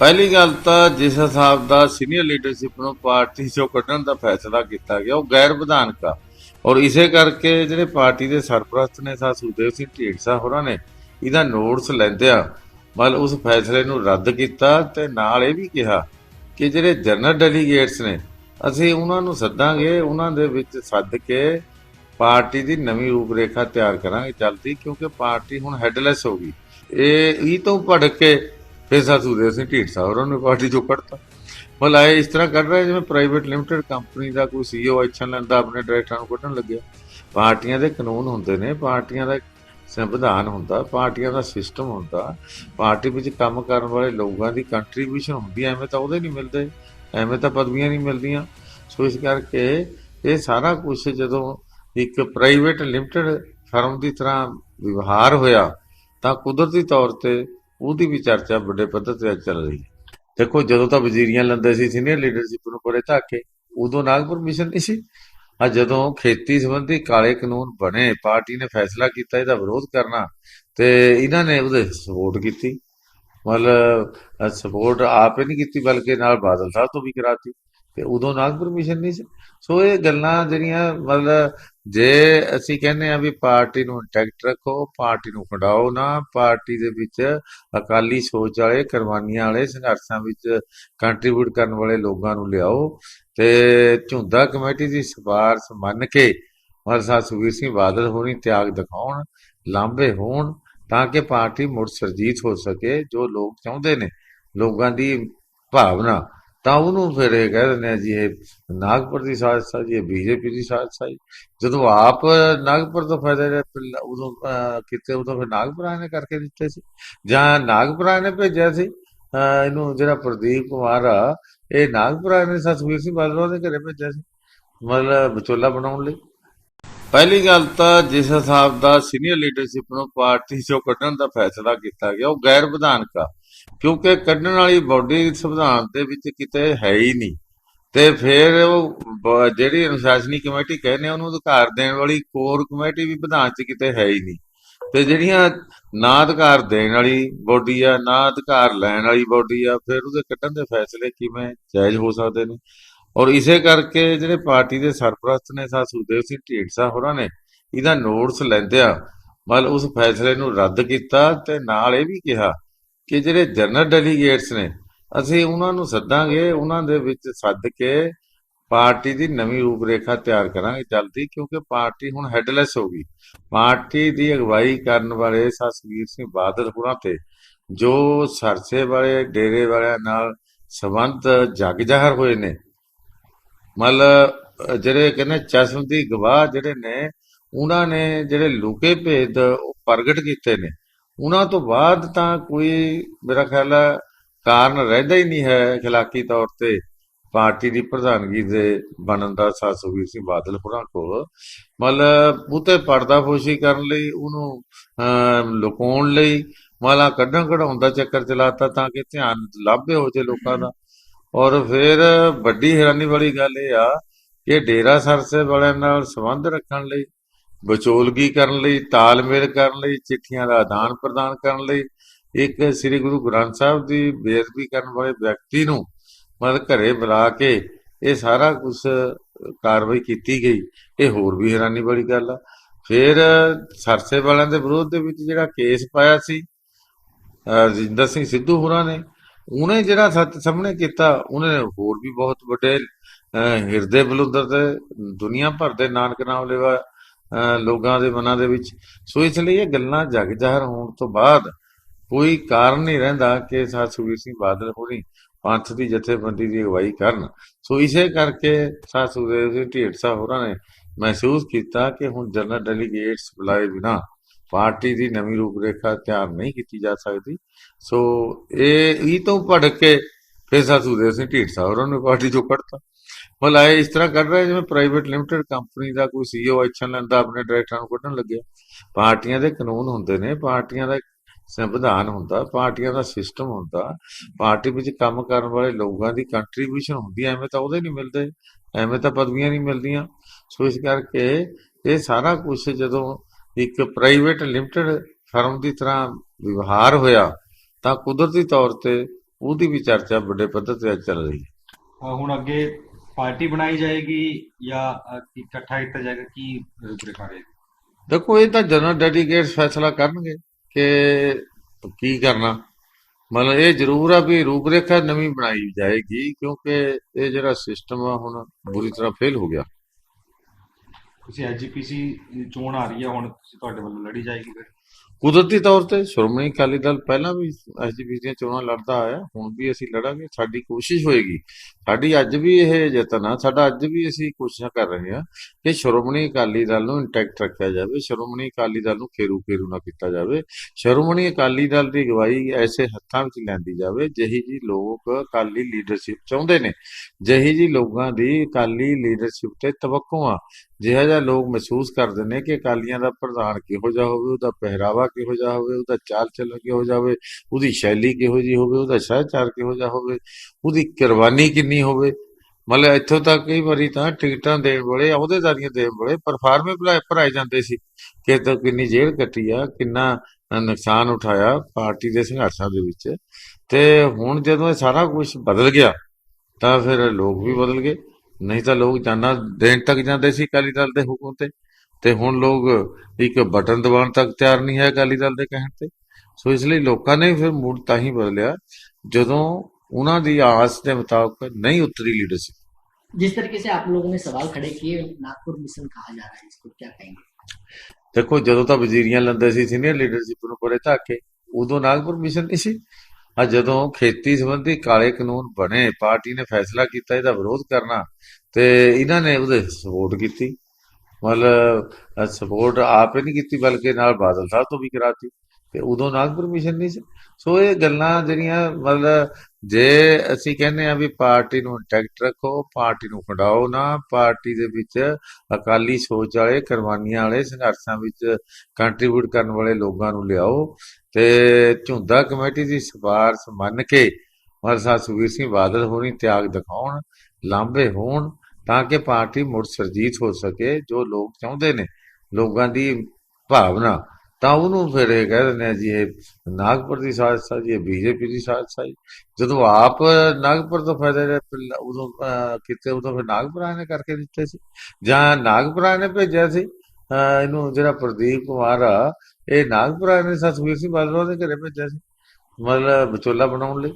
ਪਹਿਲੀ ਗੱਲ ਤਾਂ ਜਿਸ ਹਿਸਾਬ ਦਾ ਸੀਨੀਅਰ ਲੀਡਰਸ਼ਿਪ ਨੂੰ ਪਾਰਟੀ ਚੋਂ ਕੱਢਣ ਦਾ ਫੈਸਲਾ ਕੀਤਾ ਗਿਆ, ਉਹ ਗੈਰ ਵਿਧਾਨਕ ਆ। ਔਰ ਇਸੇ ਕਰਕੇ ਜਿਹੜੇ ਪਾਰਟੀ ਦੇ ਸਰਪ੍ਰਸਤ ਨੇ ਸਾ ਸੁਦੇਵ ਸਿੰਘ ਢੀਂਡਸਾ ਹੋਰਾਂ ਨੇ ਇਹਦਾ ਨੋਟਿਸ ਲੈਂਦਿਆਂ ਮਤਲਬ ਉਸ ਫੈਸਲੇ ਨੂੰ ਰੱਦ ਕੀਤਾ ਤੇ ਨਾਲ ਇਹ ਵੀ ਕਿਹਾ ਕਿ ਜਿਹੜੇ ਜਨਰਲ ਡੈਲੀਗੇਟਸ ਨੇ, ਅਸੀਂ ਉਹਨਾਂ ਨੂੰ ਸੱਦਾਂਗੇ, ਉਹਨਾਂ ਦੇ ਵਿੱਚ ਸੱਦ ਕੇ ਪਾਰਟੀ ਦੀ ਨਵੀਂ ਰੂਪਰੇਖਾ ਤਿਆਰ ਕਰਾਂਗੇ ਜਲਦੀ ਕਿਉਂਕਿ ਪਾਰਟੀ ਹੁਣ ਹੈਡਲੈਸ ਹੋ ਗਈ। ਇਹ ਇਹ ਤੋਂ ਭੜਕ ਕੇ ਫਿਰ ਸਾਸੂਦੇ ਸਿੰਘ ਢੀਂਡਸਾ ਹੋਰਾਂ ਨੇ ਪਾਰਟੀ ਚੋਂ ਕੱਢਤਾ। ਮਤਲਬ ਇਹ ਇਸ ਤਰ੍ਹਾਂ ਕਰ ਰਿਹਾ ਜਿਵੇਂ ਪ੍ਰਾਈਵੇਟ ਲਿਮਟਿਡ ਕੰਪਨੀ ਦਾ ਕੋਈ ਸੀਈਓ ਐਕਸ਼ਨ ਲੈਂਦਾ, ਆਪਣੇ ਡਾਇਰੈਕਟਰਾਂ ਨੂੰ ਕੱਢਣ ਲੱਗਿਆ। ਪਾਰਟੀਆਂ ਦੇ ਕਾਨੂੰਨ ਹੁੰਦੇ ਨੇ, ਪਾਰਟੀਆਂ ਦਾ ਸੰਵਿਧਾਨ ਹੁੰਦਾ, ਪਾਰਟੀਆਂ ਦਾ ਸਿਸਟਮ ਹੁੰਦਾ। ਪਾਰਟੀ ਵਿੱਚ ਕੰਮ ਕਰਨ ਵਾਲੇ ਲੋਕਾਂ ਦੀ ਕੰਟਰੀਬਿਊਸ਼ਨ ਹੁੰਦੀ ਹੈ ਐਵੇਂ ਤਾਂ ਉਹਦੇ ਨਹੀਂ ਮਿਲਦੇ, ਐਵੇਂ ਤਾਂ ਪਦਵੀਆਂ ਨਹੀਂ ਮਿਲਦੀਆਂ। ਸੋ ਇਸ ਕਰਕੇ ਇਹ ਸਾਰਾ ਕੁਝ ਜਦੋਂ ਇੱਕ ਪ੍ਰਾਈਵੇਟ ਲਿਮਟਿਡ ਫਰਮ ਦੀ ਤਰ੍ਹਾਂ ਵਿਵਹਾਰ ਹੋਇਆ, ਤਾਂ ਕੁਦਰਤੀ ਤੌਰ ਤੇ ਉਹਦੀ ਵੀ ਚਰਚਾ ਵੱਡੇ ਪੱਧਰ ਤੇ ਚੱਲ ਰਹੀ ਹੈ। ਦੇਖੋ, ਜਦੋਂ ਤਾਂ ਵਜ਼ੀਰੀਆਂ ਲੈਂਦੇ ਸੀ ਸੀਨੀਅਰ ਲੀਡਰਸ਼ਿਪ ਨੂੰ ਪਰੇ ਧਾਕੇ, ਉਦੋਂ ਨਾਗ ਪਰਮਿਸ਼ਨ ਨਹੀਂ ਸੀ। ਆ ਜਦੋਂ ਖੇਤੀ ਸੰਬੰਧੀ ਕਾਲੇ ਕਾਨੂੰਨ ਬਣੇ, ਪਾਰਟੀ ਨੇ ਫੈਸਲਾ ਕੀਤਾ, ਇਹਦਾ ਵਿਰੋਧ ਕਰਨਾ, ਤੇ ਇਹਨਾਂ ਨੇ ਉਹਦੇ ਸਪੋਰਟ ਕੀਤੀ। ਮਤਲਬ ਸਪੋਰਟ ਆਪੇ ਨਹੀਂ ਕੀਤੀ, ਬਲਕਿ ਨਾਲ ਬਾਦਲ ਸਾਹਿਬ ਤੋਂ ਵੀ ਕਰਾਤੀ। ਤੇ ਉਦੋਂ ਨਾਗਪੁਰ ਪਰਮਿਸ਼ਨ ਨਹੀਂ ਸੀ। ਸੋ ਇਹ ਗੱਲਾਂ ਜਿਹੜੀਆਂ ਮਤਲਬ ਜੇ ਅਸੀਂ ਕਹਿੰਦੇ ਆ ਵੀ ਪਾਰਟੀ ਨੂੰ ਇੰਟੈਕਟ ਰੱਖੋ, ਪਾਰਟੀ ਨੂੰ ਖੰਡਾਓ ਨਾ, ਪਾਰਟੀ ਦੇ ਵਿੱਚ ਅਕਾਲੀ ਸੋਚ ਵਾਲੇ, ਕੁਰਬਾਨੀਆਂ ਵਾਲੇ, ਸੰਘਰਸ਼ਾਂ ਵਿੱਚ ਕੰਟਰੀਬਿਊਟ ਕਰਨ ਵਾਲੇ ਲੋਕਾਂ ਨੂੰ ਲਿਆਓ ਤੇ ਝੁੰਦਾ ਕਮੇਟੀ ਦੀ ਸਿਫਾਰਸ਼ ਮੰਨ ਕੇ ਮਰਸਾ ਸੁਖਬੀਰ ਸਿੰਘ ਬਾਦਲ ਹੋਣੀ ਤਿਆਗ ਦਿਖਾਉਣ, ਲਾਂਭੇ ਹੋਣ, ਤਾਂ ਕਿ ਪਾਰਟੀ ਮੁੜ ਸਰਜੀਤ ਹੋ ਸਕੇ, ਜੋ ਲੋਕ ਚਾਹੁੰਦੇ ਨੇ, ਲੋਕਾਂ ਦੀ ਭਾਵਨਾ ਤਾਂ ਉਹਨੂੰ ਫਿਰ ਇਹ ਕਹਿ ਦਿੰਦੇ ਆ ਜੀ, ਇਹ ਨਾਗਪੁਰ ਦੀ ਸਾਜ਼ਿਸ਼ ਆ ਜੀ, ਇਹ ਬੀਜੇਪੀ ਦੀ ਸਾਜ਼ਿਸ਼ ਆ ਜਦੋਂ ਆਪ ਨਾਗਪੁਰ ਤੋਂ ਫਾਇਦਾ ਉਦੋਂ ਕਿਤੇ ਉਦੋਂ ਫਿਰ ਨਾਗਪੁਰਾ ਨੇ ਕਰਕੇ ਦਿੱਤੇ ਸੀ। ਜਾਂ ਨਾਗਪੁਰਾ ਨੇ ਭੇਜਿਆ ਸੀ। ਇਹਨੂੰ ਜਿਹੜਾ ਪ੍ਰਦੀਪ ਕੁਮਾਰ ਆ, ਇਹ ਨਾਗਪੁਰਾ ਨੇ ਸਤਵੀਰ ਸਿੰਘ ਬਾਦਲ ਦੇ ਘਰੇ ਭੇਜਿਆ ਸੀ, ਮਤਲਬ ਵਿਚੋਲਾ ਬਣਾਉਣ ਲਈ। ਪਹਿਲੀ ਗੱਲ ਤਾਂ ਜਿਸ ਹਿਸਾਬ ਦਾ ਸੀਨੀਅਰ ਲੀਡਰਸ਼ਿਪ ਨੂੰ ਪਾਰਟੀ ਚੋਂ ਕੱਢਣ ਦਾ ਫੈਸਲਾ ਕੀਤਾ ਗਿਆ, ਉਹ ਗੈਰ ਵਿਧਾਨਕ ਆ। ਕਿਉਂਕਿ ਕੱਢਣ ਵਾਲੀ ਬਾਡੀ ਸੰਵਿਧਾਨ ਦੇ ਵਿੱਚ ਕਿਤੇ ਹੈ ਹੀ ਨਹੀਂ। ਤੇ ਫਿਰ ਉਹ ਜਿਹੜੀ ਅਨੁਸ਼ਾਸਨੀ ਕਮੇਟੀ ਕਹਿੰਦੇ ਉਹਨੂੰ ਅਧਿਕਾਰ ਦੇਣ ਵਾਲੀ ਕੋਰ ਕਮੇਟੀ ਵੀ ਵਿਧਾਨ 'ਚ ਕਿਤੇ ਹੈ ਹੀ ਨਹੀਂ। ਤੇ ਜਿਹੜੀਆਂ ਨਾ ਅਧਿਕਾਰ ਦੇਣ ਵਾਲੀ ਬੋਡੀ ਆ, ਨਾ ਅਧਿਕਾਰ ਲੈਣ ਵਾਲੀ ਬੋਡੀ ਆ, ਫਿਰ ਉਹਦੇ ਕੱਢਣ ਦੇ ਫੈਸਲੇ ਕਿਵੇਂ ਜਾਇਜ਼ ਹੋ ਸਕਦੇ ਨੇ? ਔਰ ਇਸੇ ਕਰਕੇ ਜਿਹੜੇ ਪਾਰਟੀ ਦੇ ਸਰਪ੍ਰਸਤ ਨੇ, ਸਾ ਸੁਦੇਵ ਸਿੰਘ ਢੀਂਡਸਾ ਹੋਰਾਂ ਨੇ, ਇਹਦਾ ਨੋਟਸ ਲੈਂਦਿਆਂ ਮਤਲਬ ਉਸ ਫੈਸਲੇ ਨੂੰ ਰੱਦ ਕੀਤਾ ਤੇ ਨਾਲ ਇਹ ਵੀ ਕਿਹਾ ਕਿ ਜਿਹੜੇ ਜਨਰਲ ਡੈਲੀਗੇਟਸ ਨੇ, ਅਸੀਂ ਉਹਨਾਂ ਨੂੰ ਸੱਦਾਂਗੇ, ਉਹਨਾਂ ਦੇ ਵਿੱਚ ਸੱਦ ਕੇ ਪਾਰਟੀ ਦੀ ਨਵੀਂ ਰੂਪਰੇਖਾ ਤਿਆਰ ਕਰਾਂਗੇ ਜਲਦੀ, ਕਿਉਂਕਿ ਪਾਰਟੀ ਹੁਣ ਹੈਡਲੈਸ ਹੋ ਗਈ। ਪਾਰਟੀ ਦੀ ਅਗਵਾਈ ਕਰਨ ਵਾਲੇ ਸਤਵੀਰ ਸਿੰਘ ਬਾਦਲ ਹੋਰਾਂ ਤੇ, ਜੋ ਸਰਸੇ ਵਾਲੇ, ਡੇਰੇ ਵਾਲਿਆਂ ਨਾਲ ਸੰਬੰਧ ਜਗ ਜ਼ਾਹਰ ਹੋਏ ਨੇ। ਮਤਲਬ, ਜਿਹੜੇ ਕਹਿੰਦੇ ਚਸ਼ਮ ਦੀ ਗਵਾਹ ਜਿਹੜੇ ਨੇ, ਉਹਨਾਂ ਨੇ ਜਿਹੜੇ ਲੁਕੇ ਭੇਦ ਉਹ ਪ੍ਰਗਟ ਕੀਤੇ ਨੇ। ਉਹਨਾਂ ਤੋਂ ਬਾਅਦ ਤਾਂ ਕੋਈ ਮੇਰਾ ਖਿਆਲ ਹੈ ਕਾਰਨ ਰਹਿੰਦਾ ਹੀ ਨਹੀਂ ਹੈ اخلاقی ਤੌਰ ਤੇ ਪਾਰਟੀ ਦੀ ਪ੍ਰਧਾਨਗੀ ਦੇ ਬਣਨ ਦਾ ਸਾ ਸੁਖਬੀਰ ਸਿੰਘ ਬਾਦਲ ਹੋਰਾਂ ਕੋਲ ਮਤਲਬ ਉਤੇ ਪਰਦਾਫੋਸ਼ੀ ਕਰਨ ਲਈ ਉਹਨੂੰ ਅਹ, ਲੁਕਾਉਣ ਲਈ ਮਾਲਾ ਕੱਢਣ ਕਢਾਉਣ ਦਾ ਚੱਕਰ ਚਲਾਤਾ ਤਾਂ ਕਿ ਧਿਆਨ ਲਾਭੇ ਹੋ ਜੇ ਲੋਕਾਂ ਦਾ ਔਰ ਫਿਰ ਵੱਡੀ ਹੈਰਾਨੀ ਵਾਲੀ ਗੱਲ ਇਹ ਆ ਕਿ ਡੇਰਾ ਸਰਸੇ ਵਾਲਿਆਂ ਨਾਲ ਸੰਬੰਧ ਰੱਖਣ ਲਈ ਵਿਚੋਲਗੀ ਕਰਨ ਲਈ, ਤਾਲਮੇਲ ਕਰਨ ਲਈ, ਚਿੱਠੀਆਂ ਦਾ ਆਦਾਨ ਪ੍ਰਦਾਨ ਕਰਨ ਲਈ, ਇੱਕ ਸ੍ਰੀ ਗੁਰੂ ਗ੍ਰੰਥ ਸਾਹਿਬ ਦੀ ਬੇਅਦਬੀ ਕਰਨ ਵਾਲੇ ਵਿਅਕਤੀ ਨੂੰ ਮਤਲਬ ਘਰੇ ਬੁਲਾ ਕੇ ਇਹ ਸਾਰਾ ਕੁਝ ਕਾਰਵਾਈ ਕੀਤੀ ਗਈ। ਇਹ ਹੋਰ ਵੀ ਹੈਰਾਨੀ ਵਾਲੀ ਗੱਲ ਆ। ਫਿਰ ਸਰਸੇ ਵਾਲਿਆਂ ਦੇ ਵਿਰੋਧ ਦੇ ਵਿੱਚ ਜਿਹੜਾ ਕੇਸ ਪਾਇਆ ਸੀ, ਅਹ ਰਜਿੰਦਰ ਸਿੰਘ ਸਿੱਧੂ ਹੋਰਾਂ ਨੇ, ਉਹਨੇ ਜਿਹੜਾ ਸੱਚ ਸਾਹਮਣੇ ਕੀਤਾ, ਉਹਨੇ ਹੋਰ ਵੀ ਬਹੁਤ ਵੱਡੇ, ਅਹ ਹਿਰਦੇ ਬਲੁੰਦਰ ਤੇ ਦੁਨੀਆ ਭਰ ਦੇ ਨਾਨਕ ਨਾਮ ਲੈਵਾ ਲੋਕਾਂ ਦੇ ਮਨਾਂ ਦੇ ਵਿੱਚ। ਸੋ ਇਸ ਲਈ ਇਹ ਗੱਲਾਂ ਜਗ ਜ਼ਾਹਰ ਹੋਣ ਤੋਂ ਬਾਅਦ ਕੋਈ ਕਾਰਨ ਨਹੀਂ ਰਹਿੰਦਾ ਕਿ ਸਾਧ ਸੁਖਬੀਰ ਸਿੰਘ ਬਾਦਲ ਹੋਣੀ ਪੰਥ ਦੀ ਜਥੇਬੰਦੀ ਦੀ ਅਗਵਾਈ ਕਰਨ। ਸੋ ਇਸੇ ਕਰਕੇ ਸਾਧ ਸੁਖਦੇਵ ਸਿੰਘ ਢੀਂਡਸਾ ਹੋਰਾਂ ਨੇ ਮਹਿਸੂਸ ਕੀਤਾ ਕਿ ਹੁਣ ਜਨਰਲ ਡੈਲੀਗੇਟਸ ਬੁਲਾਏ ਬਿਨਾ ਪਾਰਟੀ ਦੀ ਨਵੀਂ ਰੂਪਰੇਖਾ ਤਿਆਰ ਨਹੀਂ ਕੀਤੀ ਜਾ ਸਕਦੀ। ਸੋ ਇਹ ਇਹ ਤੋਂ ਭੜ ਕੇ ਫਿਰ ਸਾਧ ਸੁਖਦੇਵ ਸਿੰਘ ਢੀਂਡਸਾ ਹੋਰਾਂ ਨੇ ਪਾਰਟੀ ਚੋਂ ਕੱਢਤਾ। ਮਤਲਬ ਇਹ ਇਸ ਤਰ੍ਹਾਂ ਕਰ ਰਿਹਾ ਜਿਵੇਂ ਪ੍ਰਾਈਵੇਟ ਲਿਮਟਿਡ ਕੰਪਨੀ ਦਾ ਕੋਈ ਸੀਈਓ ਐਕਸ਼ਨ ਲੈਂਦਾ, ਆਪਣੇ ਡਾਇਰੈਕਟਰਾਂ ਨੂੰ ਕੱਢਣ ਲੱਗਿਆ। ਪਾਰਟੀਆਂ ਦੇ ਕਾਨੂੰਨ ਹੁੰਦੇ ਨੇ, ਪਾਰਟੀਆਂ ਦਾ ਸੰਵਿਧਾਨ ਹੁੰਦਾ, ਪਾਰਟੀਆਂ ਦਾ ਸਿਸਟਮ ਹੁੰਦਾ। ਪਾਰਟੀ ਵਿੱਚ ਕੰਮ ਕਰਨ ਵਾਲੇ ਲੋਕਾਂ ਦੀ ਕੰਟਰੀਬਿਊਸ਼ਨ ਹੁੰਦੀ ਐਵੇਂ ਤਾਂ ਉਹਦੇ ਨਹੀਂ ਮਿਲਦੇ, ਐਵੇਂ ਤਾਂ ਪਦਵੀਆਂ ਨਹੀਂ ਮਿਲਦੀਆਂ। ਸੋ ਇਸ ਕਰਕੇ ਇਹ ਸਾਰਾ ਕੁਝ ਜਦੋਂ ਇੱਕ ਪ੍ਰਾਈਵੇਟ ਲਿਮਟਿਡ ਫਰਮ ਦੀ ਤਰ੍ਹਾਂ ਵਿਵਹਾਰ ਹੋਇਆ, ਤਾਂ ਕੁਦਰਤੀ ਤੌਰ ਤੇ ਉਹਦੀ ਵੀ ਚਰਚਾ ਵੱਡੇ ਪੱਧਰ ਤੇ ਚੱਲ ਰਹੀ ਹੈ। ਹੁਣ ਅੱਗੇ ਪਾਰਟੀ ਬਣਾਈ ਜਾਏਗੀ ਜਾਂ ਇਕੱਠਾ ਕੀਤਾ ਜਾਏਗਾ ਕੀ ਰੂਪਰੇਖਾ ਰਹੇਗੀ? ਦੇਖੋ ਇਹ ਤਾਂ ਜਨਰਲ ਡੈਲੀਗੇਟਸ ਫੈਸਲਾ ਕਰਨਗੇ ਕਿ ਕੀ ਕਰਨਾ। ਮਤਲਬ ਇਹ ਜ਼ਰੂਰ ਆ ਵੀ ਰੂਪਰੇਖਾ ਨਵੀਂ ਬਣਾਈ ਜਾਏਗੀ ਕਿਉਂਕਿ ਇਹ ਜਿਹੜਾ ਸਿਸਟਮ ਆ ਹੁਣ ਬੁਰੀ ਤਰ੍ਹਾਂ ਫੇਲ ਹੋ ਗਿਆ। ਤੁਸੀਂ ਐਜੀਪੀਸੀ ਚੋਣ ਆ ਰਹੀ ਹੈ ਹੁਣ ਤੁਸੀਂ ਤੁਹਾਡੇ ਵੱਲੋਂ ਲੜੀ ਜਾਏਗੀ ਫਿਰ। ਕੁਦਰਤੀ ਤੌਰ ਤੇ ਸ਼੍ਰੋਮਣੀ ਅਕਾਲੀ ਦਲ ਪਹਿਲਾਂ ਵੀ ਐਸਜੀਪੀ ਦੀਆਂ ਚੋਣਾਂ ਲੜਦਾ ਆਇਆ, ਹੁਣ ਵੀ ਅਸੀਂ ਲੜਾਂਗੇ, ਸਾਡੀ ਕੋਸ਼ਿਸ਼ ਹੋਏਗੀ। ਸਾਡੀ ਅੱਜ ਵੀ ਇਹ ਯਤਨ ਆ, ਸਾਡਾ ਅੱਜ ਵੀ ਅਸੀਂ ਕੋਸ਼ਿਸ਼ਾਂ ਕਰ ਰਹੇ ਹਾਂ ਕਿ ਸ਼੍ਰੋਮਣੀ ਅਕਾਲੀ ਦਲ ਨੂੰ ਇੰਟੈਕਟ ਰੱਖਿਆ ਜਾਵੇ, ਸ਼੍ਰੋਮਣੀ ਅਕਾਲੀ ਦਲ ਨੂੰ ਖੇਰੂ ਖੇਰੂ ਨਾ ਕੀਤਾ ਜਾਵੇ, ਸ਼੍ਰੋਮਣੀ ਅਕਾਲੀ ਦਲ ਦੀ ਅਗਵਾਈ ਐਸੇ ਹੱਥਾਂ ਵਿੱਚ ਲੈਂਦੀ ਜਾਵੇ, ਜਿਹੀ ਜੀ ਲੋਕ ਅਕਾਲੀ ਲੀਡਰਸ਼ਿਪ ਚਾਹੁੰਦੇ ਨੇ, ਜਿਹੀ ਜੀ ਲੋਕਾਂ ਦੀ ਅਕਾਲੀ ਲੀਡਰਸ਼ਿਪ ਤੇ ਤਵੱਕੋ ਆ ਜਿਹੜਾ ਜਿਹਾ ਲੋਕ ਮਹਿਸੂਸ ਕਰਦੇ ਨੇ ਕਿ ਅਕਾਲੀਆਂ ਦਾ ਪ੍ਰਧਾਨ ਕਿਹੋ ਜਿਹਾ ਹੋਵੇ, ਉਹਦਾ ਪਹਿਰਾਵਾ ਕਿਹੋ ਜਿਹਾ ਹੋਵੇ, ਉਹਦਾ ਚਾਲ ਚੱਲਣ ਕਿਹੋ ਜਿਹਾ ਹੋਵੇ, ਉਹਦੀ ਸ਼ੈਲੀ ਕਿਹੋ ਜਿਹੀ ਹੋਵੇ, ਉਹਦਾ ਸਹਿਚਾਰ ਕਿਹੋ ਜਿਹਾ ਹੋਵੇ, ਉਹਦੀ ਕੁਰਬਾਨੀ ਕਿੰਨੀ ਹੋਵੇ। ਮਤਲਬ ਇੱਥੋਂ ਤੱਕ ਕਈ ਵਾਰੀ ਤਾਂ ਟਿਕਟਾਂ ਦੇਣ ਵੇਲੇ ਅਹੁਦੇਦਾਰੀਆਂ ਦੇਣ ਵੇਲੇ ਪਰਫਾਰਮੇ ਭਰਾਏ ਜਾਂਦੇ ਸੀ ਕਿ ਤਾਂ ਕਿੰਨੀ ਜੇਲ੍ਹ ਕੱਟੀ ਆ, ਕਿੰਨਾ ਨੁਕਸਾਨ ਉਠਾਇਆ ਪਾਰਟੀ ਦੇ ਸੰਘਰਸ਼ਾਂ ਦੇ ਵਿੱਚ। ਤੇ ਹੁਣ ਜਦੋਂ ਇਹ ਸਾਰਾ ਕੁਝ ਬਦਲ ਗਿਆ, ਤਾਂ ਫਿਰ ਲੋਕ ਵੀ ਬਦਲ ਗਏ। ਨਹੀਂ ਤਾਂ ਲੋਕ ਜਾਨਾਂ ਦੇਣ ਤੱਕ ਜਾਂਦੇ ਸੀ ਅਕਾਲੀ ਦਲ ਦੇ ਹੁਕਮ ਤੇ। ਤੇ ਹੁਣ ਲੋਕ ਇੱਕ ਬਟਨ ਦਬਾਉਣ ਤੱਕ ਤਿਆਰ ਨਹੀਂ ਹੈ ਅਕਾਲੀ ਦਲ ਦੇ ਕਹਿਣ ਤੇ ਸੋ ਇਸ ਲਈ ਲੋਕਾਂ ਨੇ ਫਿਰ ਮੂਡ ਤਾਂ ਹੀ ਬਦਲਿਆ ਜਦੋਂ ਉਹਨਾਂ ਦੀ ਆਸ ਦੇ ਮੁਤਾਬਕ ਨਹੀਂ ਉਤਰੀ ਲੀਡਰਸ਼ਿਪ जिस तरीके से आप लोगों ने सवाल खड़े किए नागपुर मिशन कहा जा रहा है इसको क्या कहेंगे ਦੇਖੋ ਜਦੋਂ ਤਾਂ ਵਜ਼ੀਰੀਆਂ ਲੈਂਦੇ ਸੀ ਸੀਨੀਅਰ ਲੀਡਰਸ਼ਿਪ ਨੂੰ ਪਰੇ ਧੱਕੇ ਉਦੋਂ ਨਾਗਪੁਰ ਮਿਸ਼ਨ ਨਹੀਂ ਸੀ ਆ ਜਦੋਂ ਖੇਤੀ ਸੰਬੰਧੀ ਕਾਲੇ ਕਾਨੂੰਨ ਬਣੇ ਪਾਰਟੀ ਨੇ ਫੈਸਲਾ ਕੀਤਾ ਇਹਦਾ ਵਿਰੋਧ ਕਰਨਾ ਤੇ ਇਹਨਾਂ ਨੇ ਉਹਦੇ ਸਪੋਰਟ ਕੀਤੀ ਮਤਲਬ ਸਪੋਰਟ ਆਪ ਹੀ ਨਹੀਂ ਕੀਤੀ, ਬਲਕਿ ਨਾਲ ਬਾਦਲ ਸਾਹਿਬ ਤੋਂ ਵੀ ਕਰਾਤੀ, ਤੇ ਉਦੋਂ ਨਾਗਪੁਰ ਮਿਸ਼ਨ ਨਹੀਂ ਸੀ। ਸੋ ਇਹ ਗੱਲਾਂ ਜਿਹੜੀਆਂ ਮਤਲਬ ਜੇ ਅਸੀਂ ਕਹਿੰਦੇ ਆ ਵੀ ਪਾਰਟੀ ਨੂੰ ਇੰਟੈਕਟ ਰੱਖੋ, ਪਾਰਟੀ ਨੂੰ ਖੰਡਾਓ ਨਾ, ਪਾਰਟੀ ਦੇ ਵਿੱਚ ਅਕਾਲੀ ਸੋਚ ਵਾਲੇ, ਕੁਰਬਾਨੀਆਂ ਵਾਲੇ, ਸੰਘਰਸ਼ਾਂ ਵਿੱਚ ਕੰਟਰੀਬਿਊਟ ਕਰਨ ਵਾਲੇ ਲੋਕਾਂ ਨੂੰ ਲਿਆਓ, ਤੇ ਝੁੰਦਾ ਕਮੇਟੀ ਦੀ ਸਿਫਾਰਸ਼ ਮੰਨ ਕੇ ਮਰ ਸਾਹਿਬ ਸੁਖਬੀਰ ਸਿੰਘ ਬਾਦਲ ਹੋਣੀ ਤਿਆਗ ਦਿਖਾਉਣ, ਲਾਂਭੇ ਹੋਣ ਤਾਂ ਕਿ ਪਾਰਟੀ ਮੁੜ ਸਰਜੀਤ ਹੋ ਸਕੇ ਜੋ ਲੋਕ ਚਾਹੁੰਦੇ ਨੇ ਲੋਕਾਂ ਦੀ ਭਾਵਨਾ। ਤਾਂ ਉਹਨੂੰ ਫਿਰ ਇਹ ਕਹਿ ਦਿੰਦੇ ਆ ਜੀ ਇਹ ਨਾਗਪੁਰ ਦੀ ਸਾਜ਼ਿਸ਼ ਆ ਜੀ ਇਹ ਬੀਜੇਪੀ ਦੀ ਸਾਜ਼ਿਸ਼ ਆ ਜੀ। ਜਦੋਂ ਆਪ ਨਾਗਪੁਰ ਤੋਂ ਫਾਇਦਾ ਲਿਆ, ਉਦੋਂ ਅਹ, ਕਿਤੇ ਉਦੋਂ ਫਿਰ ਨਾਗਪੁਰਾ ਨੇ ਕਰਕੇ ਦਿੱਤੇ ਸੀ। ਜਾਂ ਨਾਗਪੁਰਾ ਨੇ ਭੇਜਿਆ ਸੀ ਇਹਨੂੰ ਜਿਹੜਾ ਪ੍ਰਦੀਪ ਕੁਮਾਰ ਆ ਇਹ ਨਾਗਪੁਰਾ ਨੇ ਸਤਵੀਰ ਸਿੰਘ ਬਾਦਲ ਦੇ ਘਰੇ ਭੇਜਿਆ ਸੀ। ਮਤਲਬ ਵਿਚੋਲਾ ਬਣਾਉਣ ਲਈ।